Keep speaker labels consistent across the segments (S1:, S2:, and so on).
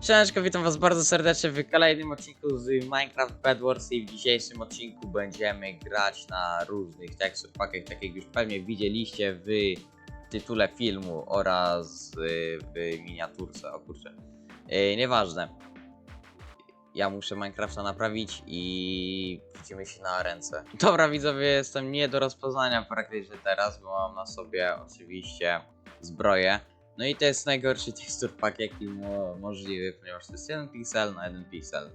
S1: Cześć, witam was bardzo serdecznie w kolejnym odcinku z Minecraft Bed Wars i w dzisiejszym odcinku będziemy grać na różnych tekstur pakach, tak jak już pewnie widzieliście w tytule filmu oraz y, w miniaturce, o kurczę. Yy, nieważne. Ja muszę Minecrafta naprawić i widzimy się na ręce. Dobra widzowie, jestem nie do rozpoznania praktycznie teraz, bo mam na sobie oczywiście zbroję. No i to jest najgorszy tekstur pack jaki mo możliwy, ponieważ to jest jeden piksel na jeden piksel.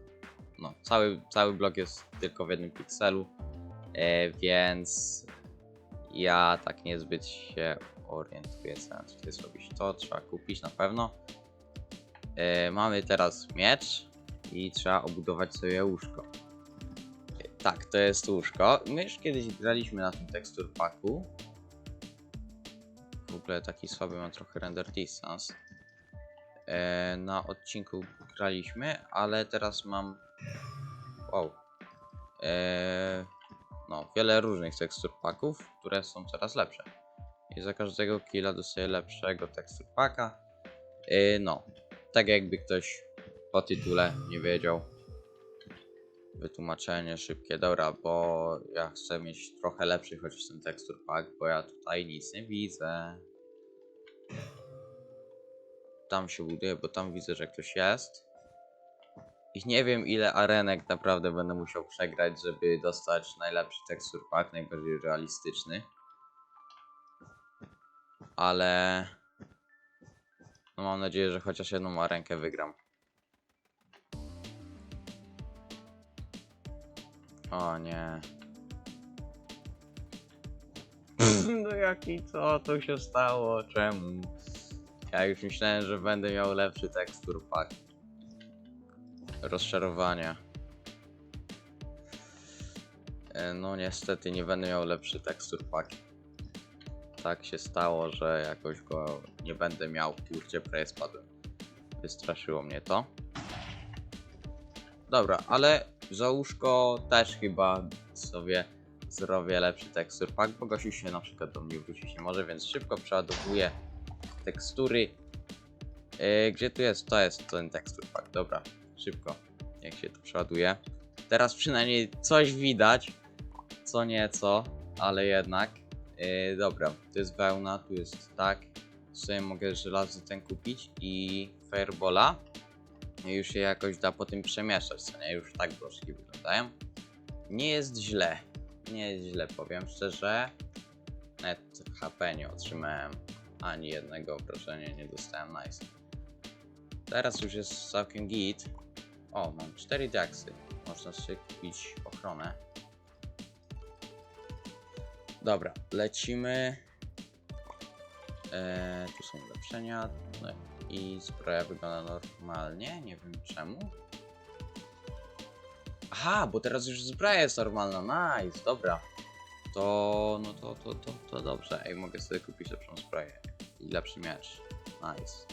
S1: No, cały, cały blok jest tylko w jednym pikselu, e, więc ja tak niezbyt się orientuję, co ja tutaj zrobić. To trzeba kupić na pewno. E, mamy teraz miecz i trzeba obudować sobie łóżko. E, tak, to jest łóżko. My już kiedyś graliśmy na tym tekstur packu. W ogóle taki słaby mam trochę render distance. E, na odcinku graliśmy, ale teraz mam. Wow. E, no, wiele różnych tekstur packów, które są coraz lepsze. I za każdego killa dostaję lepszego tekstur packa. E, no, tak jakby ktoś po tytule nie wiedział. Wytłumaczenie szybkie, dobra, bo ja chcę mieć trochę lepszy chociaż ten tekstur pack, bo ja tutaj nic nie widzę. Tam się buduje, bo tam widzę, że ktoś jest. I nie wiem ile arenek naprawdę będę musiał przegrać, żeby dostać najlepszy tekstur pack, najbardziej realistyczny. Ale... No mam nadzieję, że chociaż jedną arenkę wygram. O nie. no jaki co tu się stało? Czemu? Ja już myślałem, że będę miał lepszy tekstur pack. Rozczarowania. E, No niestety nie będę miał lepszy tekstur pack. Tak się stało, że jakoś go nie będę miał. Kurczę, prawie spadłem. Wystraszyło mnie to. Dobra, ale za łóżko też chyba sobie zrobię lepszy tekstur pack, bo gościu się na przykład do mnie wrócić nie może, więc szybko przeładowuję tekstury. Yy, gdzie tu jest? To jest ten tekstur pack. Dobra, szybko. Jak się to przeładuje. Teraz przynajmniej coś widać. Co nieco, ale jednak. Yy, dobra, to jest wełna, tu jest tak. Sobie mogę żelazy ten kupić i firebola. Już się jakoś da po tym przemieszać, co nie? Już tak broszki wyglądają. Nie jest źle. Nie jest źle, powiem szczerze. Net HP nie otrzymałem. Ani jednego obrażenia nie dostałem, nice. Teraz już jest całkiem git. O, mam 4 diaksy. Można sobie kupić ochronę. Dobra, lecimy. Eee, tu są ulepszenia. No i zbroja wygląda normalnie. Nie wiem czemu. Aha, bo teraz już zbroja jest normalna. Nice, dobra. To, no to, to, to, to dobrze. Ej, mogę sobie kupić lepszą zbroję. I lepszy miecz. Nice.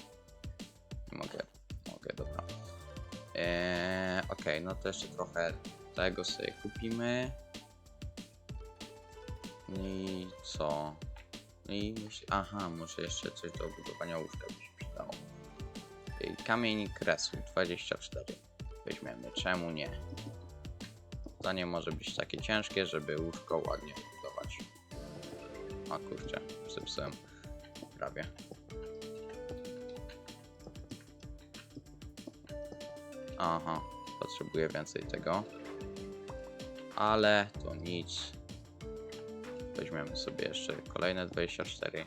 S1: Mogę, mogę, dobra. Eee, Okej, no to jeszcze trochę tego sobie kupimy. I co? I. Aha, może jeszcze coś do budowania łóżka Kamień kresu 24. Weźmiemy, czemu nie? To nie może być takie ciężkie, żeby łóżko ładnie budować. A kurczę, zepsułem prawie. Aha, potrzebuję więcej tego. Ale to nic. Weźmiemy sobie jeszcze kolejne 24.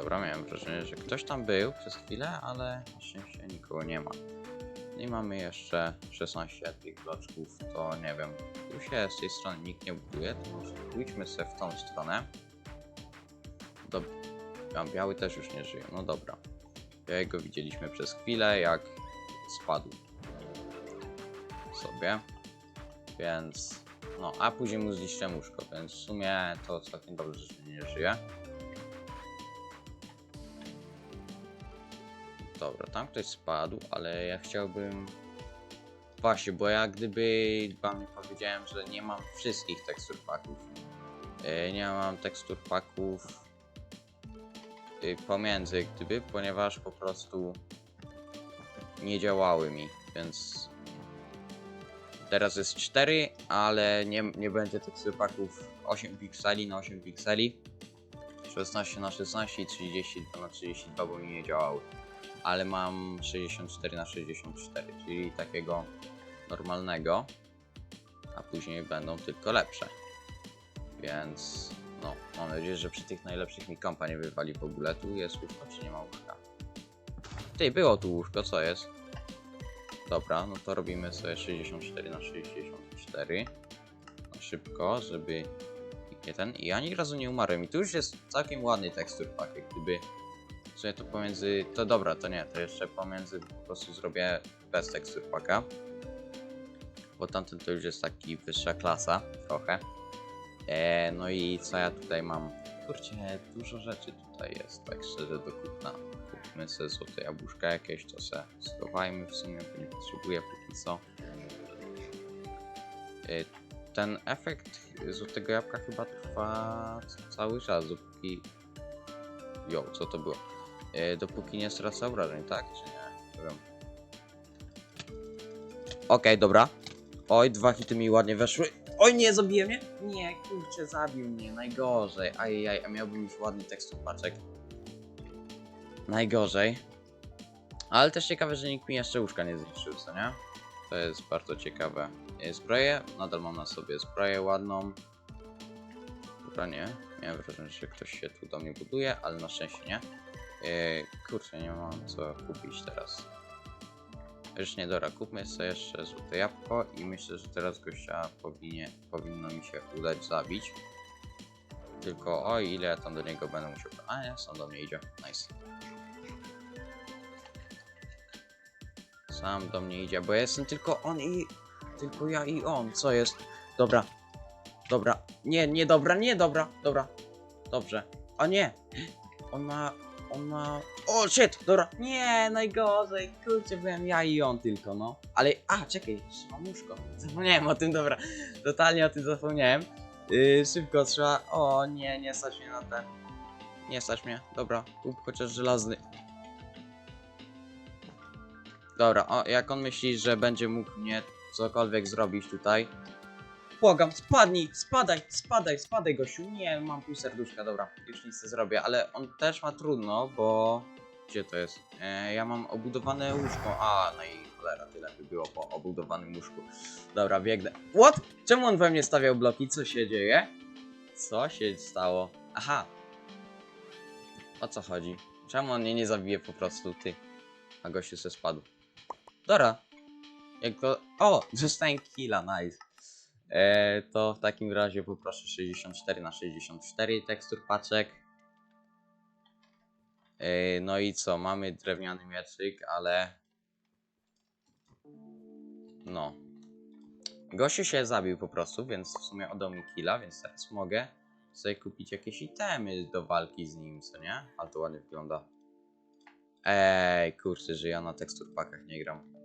S1: Dobra, miałem wrażenie, że ktoś tam był przez chwilę, ale szczęście nikogo nie ma. I mamy jeszcze 16 tych bloczków, to nie wiem, tu się z tej strony nikt nie buduje, to może pójdźmy sobie w tą stronę. Dob A biały też już nie żyje, no dobra. Białego widzieliśmy przez chwilę, jak spadł sobie, więc no, a później mu zniszczyłem łóżko, więc w sumie to całkiem dobrze, że nie żyje. Dobra, tam ktoś spadł, ale ja chciałbym... Właśnie, bo ja gdyby wam powiedziałem, że nie mam wszystkich tekstur paków. E, nie mam tekstur paków y, pomiędzy, gdyby, ponieważ po prostu nie działały mi, więc teraz jest 4, ale nie, nie będzie tych sypaków 8 pikseli na 8 pikseli, 16 na 16 i 32 na 32, bo mi nie działały, ale mam 64 na 64, czyli takiego normalnego, a później będą tylko lepsze. Więc no, mam nadzieję, że przy tych najlepszych mi kompa nie wywali w ogóle. Tu jest łóżko, czy nie ma łóżka? Ty, było tu łóżko, co jest? Dobra, no to robimy sobie 64 na 64 na szybko, żeby nie ten. I ani razu nie umarłem. I tu już jest całkiem ładny tekstur pack, jak sobie to pomiędzy. To dobra, to nie, to jeszcze pomiędzy po prostu zrobię bez tekstur packa. Bo tamten to już jest taki wyższa klasa, trochę. E, no i co ja tutaj mam? Kurczę, dużo rzeczy tutaj jest, tak szczerze do kupna. Kupmy sobie złote jabłuszka jakieś, to se schowajmy w sumie, bo nie potrzebuję póki co. E, ten efekt złotego jabłka chyba trwa cały czas, dopóki... Jo, co to było? E, dopóki nie stracę obrażeń, tak? Czy nie? Wiem. Okej, dobra. Oj, dwa hity mi ładnie weszły. Oj, nie, zabiję mnie? Nie, kurczę, zabił mnie, najgorzej. Ajajaj, a miałbym już ładny tekstur paczek. Najgorzej. Ale też ciekawe, że nikt mi jeszcze łóżka nie zniszczył, co nie? To jest bardzo ciekawe. Zbroję, nadal mam na sobie zbroję ładną. Dobra, nie. Miałem wrażenie, że ktoś się tu do mnie buduje, ale na szczęście nie. E, kurczę, nie mam co kupić teraz. Już nie, dobra, kupmy sobie jeszcze złote jabłko i myślę, że teraz gościa powinie, powinno mi się udać zabić. Tylko, oj, ile ja tam do niego będę musiał... A nie, sam do mnie idzie, nice. Sam do mnie idzie, bo jestem tylko on i... Tylko ja i on, co jest? Dobra, dobra, nie, nie dobra, nie dobra, dobra, dobrze. A nie, on ma on. O, shit! Dobra. Nie, najgorzej. Kurczę, byłem ja i on tylko, no. Ale... A, czekaj, jeszcze mam łóżko. Zapomniałem o tym, dobra. Totalnie o tym zapomniałem. Yy, szybko trzeba... O, nie, nie stać mnie na ten. Nie stać mnie. Dobra, kup chociaż żelazny. Dobra, o, jak on myśli, że będzie mógł mnie cokolwiek zrobić tutaj. Błagam, spadnij, spadaj, spadaj, spadaj gościu. Nie, mam pół serduszka, dobra, już nic nie zrobię, ale on też ma trudno, bo... Gdzie to jest? E, ja mam obudowane łóżko. A, no i cholera, tyle by było po obudowanym łóżku. Dobra, biegnę. What? Czemu on we mnie stawiał bloki? Co się dzieje? Co się stało? Aha. O co chodzi? Czemu on mnie nie zabije po prostu, ty? A gościu se spadł. Dobra. Jak to... O! Dostałem killa, nice. E, to w takim razie poproszę 64 na 64 tekstur paczek. E, no i co? Mamy drewniany mieczyk, ale. No. Gościu się zabił po prostu, więc w sumie oddał mi killa, więc teraz mogę sobie kupić jakieś itemy do walki z nim, co nie? Ale to ładnie wygląda. Ej, kurczę, że ja na tekstur pakach nie gram.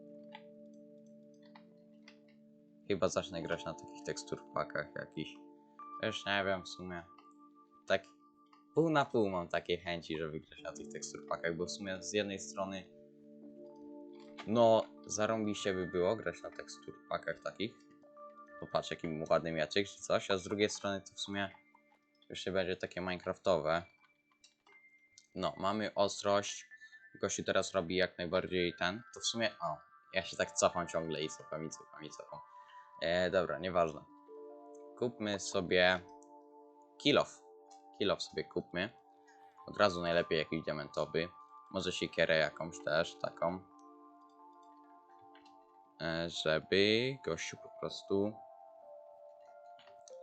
S1: Chyba zacznę grać na takich tekstur pakach jakiś. Już nie wiem w sumie. Tak pół na pół mam takie chęci, żeby grać na tych tekstur pakach, bo w sumie z jednej strony no zarąbiście by było grać na tekstur pakach takich. Popatrz jaki ładny miaczek czy coś, a z drugiej strony to w sumie już się będzie takie minecraftowe. No, mamy ostrość. Gościu teraz robi jak najbardziej ten. To w sumie, o, ja się tak cofam ciągle i cofam i cofam i cofam. E, dobra, nieważne. Kupmy sobie kilof. Kilof sobie kupmy. Od razu najlepiej jakiś diamentowy. Może siekierę jakąś też, taką. E, żeby gościu po prostu...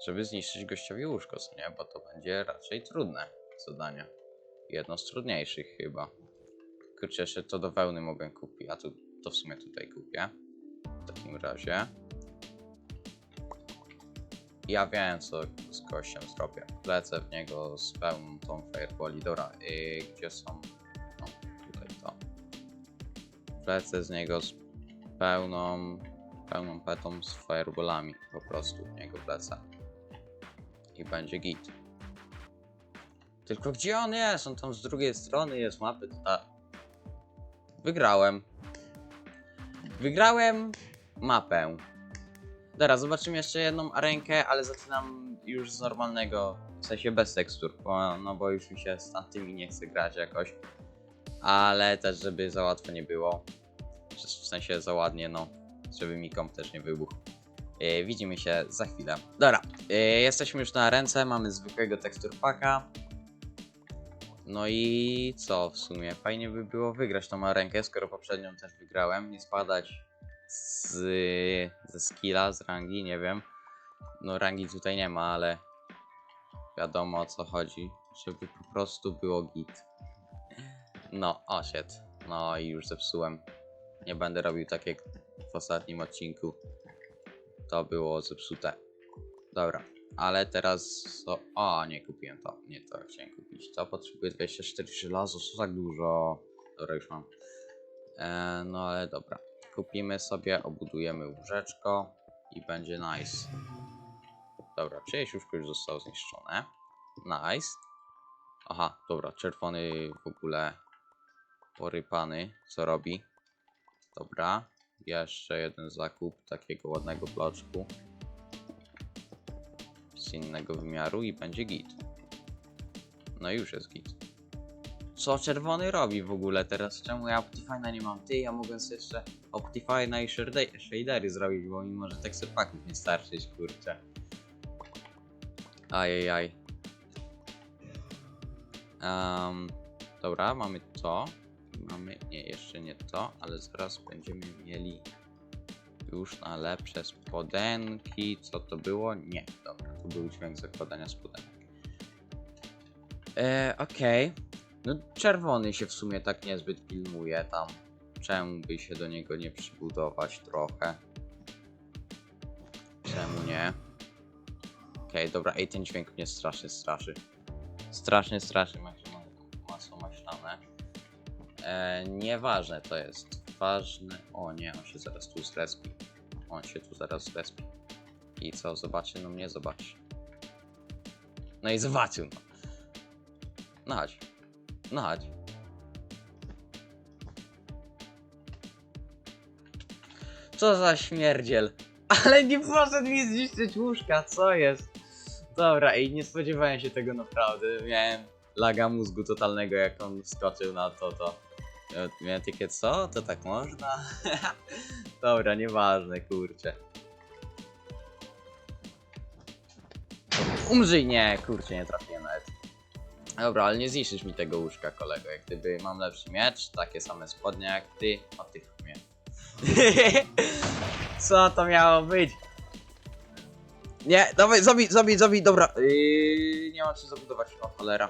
S1: Żeby zniszczyć gościowi łóżko, nie? Bo to będzie raczej trudne zadanie. Jedno z trudniejszych chyba. Kurczę, jeszcze to do wełny mogę kupić, a tu, to w sumie tutaj kupię. W takim razie. Ja wiem, co z gościem zrobię. Lecę w niego z pełną tą fireboli. Dobra, yy, gdzie są? No, tutaj to. Lecę z niego z pełną, pełną petą z fireballami. Po prostu w niego wlecę. I będzie git. Tylko gdzie on jest? On tam z drugiej strony jest mapy. Ta... Wygrałem. Wygrałem mapę. Dobra, zobaczymy jeszcze jedną arenkę, ale zaczynam już z normalnego, w sensie bez tekstur, bo, no bo już mi się z tamtymi nie chce grać jakoś. Ale też, żeby za łatwo nie było. W sensie za ładnie, no. Żeby mi komp też nie wybuchł. E, widzimy się za chwilę. Dobra, e, jesteśmy już na ręce, mamy zwykłego tekstur paka. No i co w sumie? Fajnie by było wygrać tą arenkę, skoro poprzednią też wygrałem. Nie spadać z, ze skilla, z rangi, nie wiem. No rangi tutaj nie ma, ale wiadomo o co chodzi. Żeby po prostu było git. No, o shit. No i już zepsułem. Nie będę robił tak jak w ostatnim odcinku. To było zepsute. Dobra, ale teraz? O, nie kupiłem to. Nie to chciałem kupić. To potrzebuję 24 żelazo, co tak dużo. Dobra, już mam. E, no ale dobra. Kupimy sobie, obudujemy łóżeczko i będzie nice. Dobra, czyjeś łóżko już zostało zniszczone. Nice. Aha, dobra, czerwony w ogóle porypany. Co robi? Dobra. Jeszcze jeden zakup takiego ładnego bloczku. Z innego wymiaru i będzie git. No już jest git. Co czerwony robi w ogóle teraz? Czemu ja Optifine'a nie mam? Ty, ja mogę sobie jeszcze Optifine'a i shade- shadery zrobić, bo mimo, że texture packów nie starczyć, kurczę. Ajajaj. Um, dobra, mamy to. Mamy, nie, jeszcze nie to, ale zaraz będziemy mieli już na lepsze spodenki. Co to było? Nie, dobra, to był dźwięk zakładania spodenek. E, Okej. No czerwony się w sumie tak niezbyt pilnuje tam. Czemu by się do niego nie przybudować trochę? Czemu nie? Okej, dobra, ej, ten dźwięk mnie strasznie straszy. Strasznie straszy, macie ma- masło maślane. E, nieważne to jest. Ważne. O nie, on się zaraz tu zrespi. On się tu zaraz zrespi. I co, zobaczy? No mnie zobaczy. No i zobaczył, no. No chodź. No chodź. Co za śmierdziel. Ale nie poszedł mi zniszczyć łóżka, co jest? Dobra, i nie spodziewałem się tego naprawdę. Miałem laga mózgu totalnego, jak on wskoczył na to, to. Miałem takie, co? To tak można? Dobra, nieważne, kurczę. Umrzyj, nie, kurczę, nie trafiłem. Dobra, ale nie zniszczysz mi tego łóżka, kolego. Jak gdyby mam lepszy miecz, takie same spodnie jak ty, o tych mnie. Co to miało być? Nie, dawaj, zabij, zabij, zabij, dobra. Yy, nie ma co zabudować, o cholera.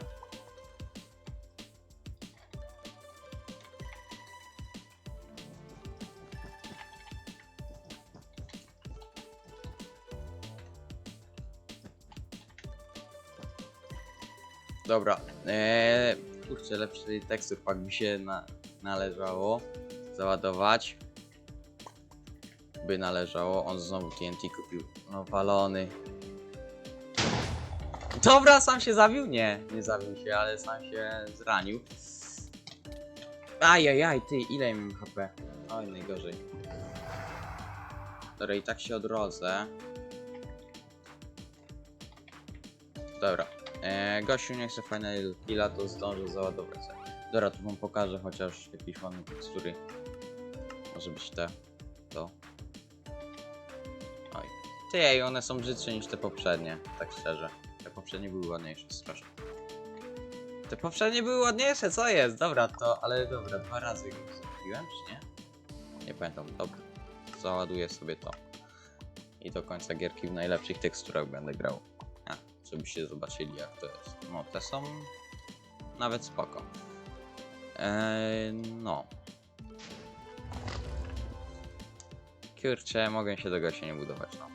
S1: Dobra, eee, kurczę, lepszy tekstur pak by się na, należało załadować. By należało, on znowu TNT kupił. No walony. Dobra, sam się zabił? Nie, nie zabił się, ale sam się zranił. Ajajaj, ty, ile mam HP? Oj, najgorzej. Dobra, i tak się odrodzę. Dobra. E, gościu nie chce fajnego killa, to zdążę załadować. Dobra, tu wam pokażę chociaż jakieś ładne tekstury. Może być te. To. Oj. Ty, one są brzydsze niż te poprzednie, tak szczerze. Te poprzednie były ładniejsze, strasznie. Te poprzednie były ładniejsze, co jest? Dobra, to, ale dobra, dwa razy go zrobiłem, czy nie? Nie pamiętam, dobra. Załaduję sobie to. I do końca gierki w najlepszych teksturach będę grał. Żebyście zobaczyli jak to jest. No, te są nawet spoko. Eee, no. Kurczę, mogę się tego się nie budować, no.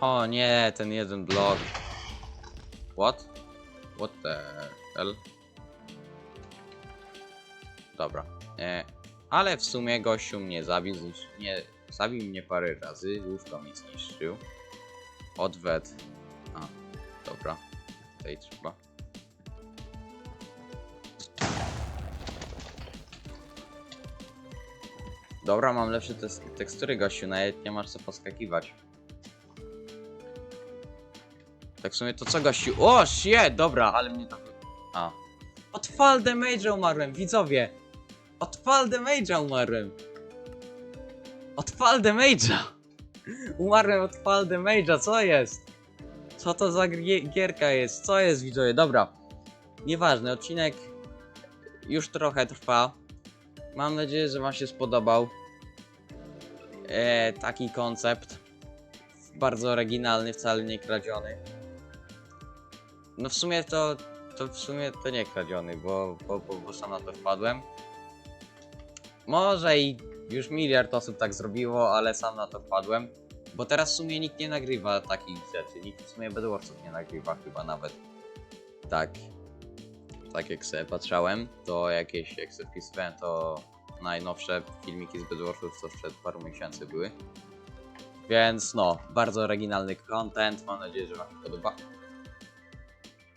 S1: O nie, ten jeden blok. What? What the hell? Dobra. E, ale w sumie gościu mnie zabił, nie, zabił mnie parę razy, łóżko mi zniszczył. Odwet. A, dobra. Tutaj trzeba. Dobra, mam lepsze tes- tekstury, gościu, nawet nie masz co poskakiwać. Tak w sumie to co, gościu? O, shit, dobra, ale mnie to... A. Od fall damage'a umarłem, widzowie! Od fall damage'a umarłem! Od fall damage'a! Umarłem od fall damage'a, co jest? Co to za gierka jest? Co jest, widzowie? Dobra. Nieważne, odcinek już trochę trwa. Mam nadzieję, że wam się spodobał. E, taki koncept. Bardzo oryginalny, wcale nie kradziony. No w sumie to, to w sumie to nie kradziony, bo, bo, bo, bo sam na to wpadłem. Może i już miliard osób tak zrobiło, ale sam na to wpadłem. Bo teraz w sumie nikt nie nagrywa takich rzeczy. Nikt w sumie Bedwarsów nie nagrywa chyba nawet. Tak. Tak jak sobie patrzałem, to jakieś, jak sobie wpisywałem, to najnowsze filmiki z Bedwarsów co sprzed paru miesięcy były. Więc no, bardzo oryginalny content. Mam nadzieję, że Wam się podoba.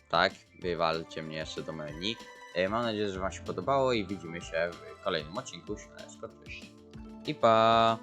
S1: Tak, wywalcie mnie jeszcze do menu. E, Mam nadzieję, że Wam się podobało i widzimy się w kolejnym odcinku. Śmieszko, cześć. I pa!